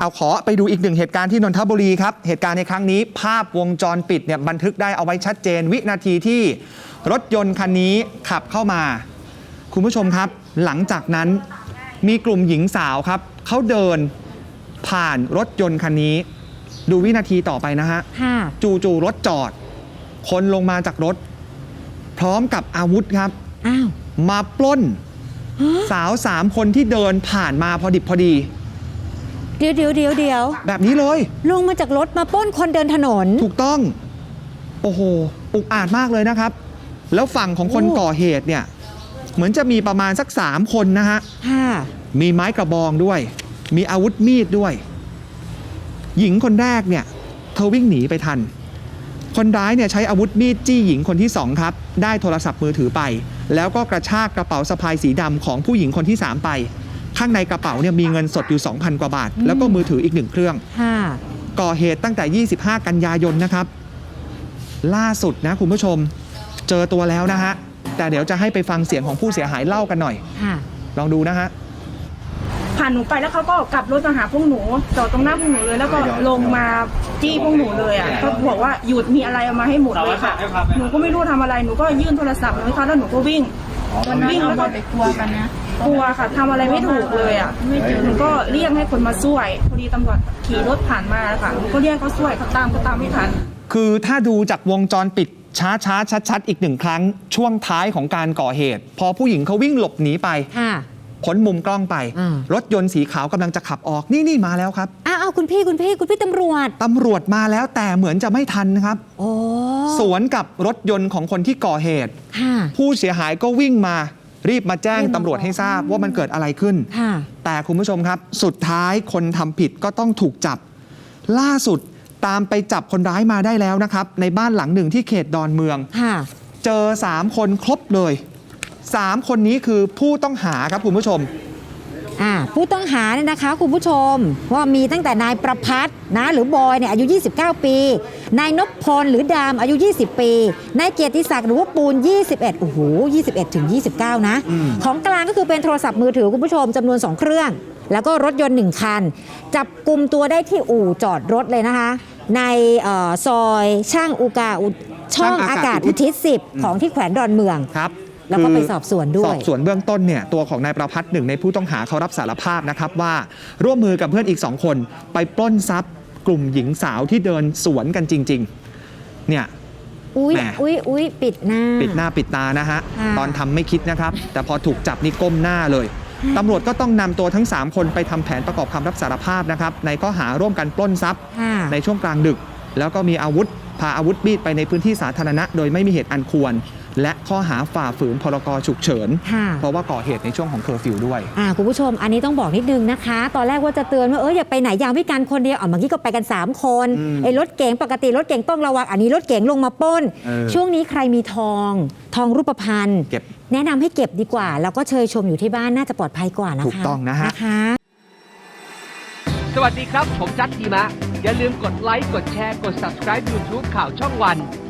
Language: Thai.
เอาขอไปดูอีกหนึ่งเหตุการณ์ที่นนทบุรีครับ เหตุการณ์ในครั้งนี้ ภาพวงจรปิดเนี่ยบันทึกได้เอาไว้ชัดเจน วินาทีที่รถยนต์คันนี้ขับเข้ามา คุณผู้ชมครับ หลังจากนั้นมีกลุ่มหญิงสาวครับเขาเดินผ่านรถยนต์คันนี้ ดูวินาทีต่อไปนะฮะค่ะจู่ๆรถจอด คนลงมาจากรถ พร้อมกับอาวุธครับ อ้าวมาปล้นสาวสามคนที่เดินผ่านมาพอดิบพอดี เดี๋ยวเดี๋ยวเดี๋ยวเดี๋ยวแบบนี้เลย ลงมาจากรถมาปล้นคนเดินถนน ถูกต้อง โอ้โห อุกอาจมากเลยนะครับ แล้วฝั่งของคนโอ้ ก่อเหตุเนี่ย เหมือนจะมีประมาณสักสามคนนะฮะ ค่ะ มีไม้กระบองด้วย มีอาวุธมีดด้วย หญิงคนแรกเนี่ย เธอวิ่งหนีไปทัน คนร้ายเนี่ยใช้อาวุธมีดจี้หญิงคนที่สองครับ ได้โทรศัพท์มือถือไป แล้วก็กระชากกระเป๋าสะพายสีดำของผู้หญิงคนที่สามไป ข้างในกระเป๋าเนี่ยมีเงินสดอยู่ 2,000 กว่าบาท แล้วก็มือถืออีกหนึ่งเครื่อง ค่ะ ก่อเหตุตั้งแต่ 25 กันยายนนะครับ ล่าสุดนะคุณผู้ชม เจอตัวแล้วนะฮะ แต่เดี๋ยวจะให้ไปฟังเสียงของผู้เสียหายเล่ากันหน่อย ค่ะ ลองดูนะฮะ ผ่านหนูไปแล้วเขาก็กลับรถมาหาพวกหนูจอดตรงหน้าพวกหนูเลย แล้วก็ลงมาจี้พวกหนูเลยอะเขาบอกว่าหยุดมีอะไรเอามาให้หมดเลยค่ะ หนูก็ไม่รู้ทำอะไรหนูก็ยื่นโทรศัพท์ให้เขาแล้วหนูก็วิ่ง วิ่งแล้วก็กลัวกันนะกลัวค่ะทำอะไรไม่ถูกเลยอะหนูก็เรียกให้คนมาช่วยพอดีตำรวจขี่รถผ่านมาค่ะหนูก็เรียกเขาช่วยเขาตามก็ตามไม่ทัน คือถ้าดูจากวงจรปิดช้าช้าชัดชัดๆอีกหนึ่งครั้ง ช่วงท้ายของการก่อเหตุ พอผู้หญิงเขาวิ่งหลบหนีไปค่ะพ้นมุมกล้องไปอ่ารถยนต์สีขาวกำลังจะขับออกนี่นี่มาแล้วครับอ้าวอ้าวคุณพี่คุณพี่คุณพี่ตำรวจตำรวจมาแล้วแต่เหมือนจะไม่ทันนะครับ โอ้ สวนกับรถยนต์ของคนที่ก่อเหตุ ค่ะ ผู้เสียหายก็วิ่งมา รีบมาแจ้งรีบมาตำรวจให้ทราบว่ามันเกิดอะไรขึ้น ค่ะ แต่คุณผู้ชมครับ สุดท้ายคนทำผิดก็ต้องถูกจับ ล่าสุดตามไปจับคนร้ายมาได้แล้วนะครับ ในบ้านหลังหนึ่งที่เขตดอนเมือง ค่ะ เจอ 3 คนครบเลย 3 คนนี้คือผู้ต้องหาครับคุณผู้ชม อ่าผู้ต้องหาเนี่ยนะคะคุณผู้ชมว่ามีตั้งแต่นายประพัฒน์นะหรือบอยเนี่ยอายุ 29 ปี นายนพพลหรือดามอายุ 20 ปีนายเกียรติศักดิ์หรือว่าปูน 21โอ้โห21 ถึง 29 นะอืมของกลางก็คือเป็นโทรศัพท์มือถือคุณผู้ชมจำนวน 2 เครื่อง แล้วก็รถยนต์ 1 คัน จับกลุ่มตัวได้ที่อู่จอดรถเลยนะคะ ในเออซอยช่างอุกาอุช่องอากาศอุทิศ10 ของที่แขวงดอนเมืองครับ แล้วก็ไปคืสอบสวนด้วยสอบสวนเบื้องต้นเนี่ยตัวของนายประพัฒน์หนึ่งในผู้ต้องหาเขารับสารภาพนะครับว่าร่วมมือกับเพื่อนอีกสองคน ไปปล้นทรัพย์ กลุ่มหญิงสาวที่เดินสวนกันจริง ๆ เนี่ยอุ้ยแหมอุ้ยอุ้ยปิดหน้า ปิดหน้าปิดตานะฮะค่ะตอนทำไม่คิดนะครับ แต่พอถูกจับนี่ก้มหน้าเลยตำรวจก็ต้องนำตัวทั้ง 3 คนไปทำแผนประกอบคำรับสารภาพนะครับ ในข้อหาร่วมกันปล้นทรัพย์ค่ะในช่วงกลางดึก แล้วก็มีอาวุธ พาอาวุธมีดไปในพื้นที่สาธารณะ โดยไม่มีเหตุอันควร และข้อหาฝ่าฝืนพรกฉุกเฉิน ค่ะ เพราะว่าก่อเหตุในช่วงของเคอร์ฟิวด้วย อ่าคุณผู้ชมอันนี้ต้องบอกนิดนึงนะคะ ตอนแรกว่าจะเตือนว่าเอออย่าไปไหนยามพิการคนเดียวอะเมื่อกี้ก็ไปกัน 3 คนอืมไอ้รถเก๋งปกติรถเก๋งต้องระวังอันนี้รถเก๋งลงมาปล้น เออช่วงนี้ใครมีทอง ทองรูปพรรณเก็บ แนะนำให้เก็บดีกว่า แล้วก็เชยชมอยู่ที่บ้านน่าจะปลอดภัยกว่านะคะถูกต้องนะฮะ นะคะ สวัสดีครับ ผมจัดทีมะ อย่าลืมกดไลค์ กดแชร์ กด subscribe YouTube ข่าวช่องวัน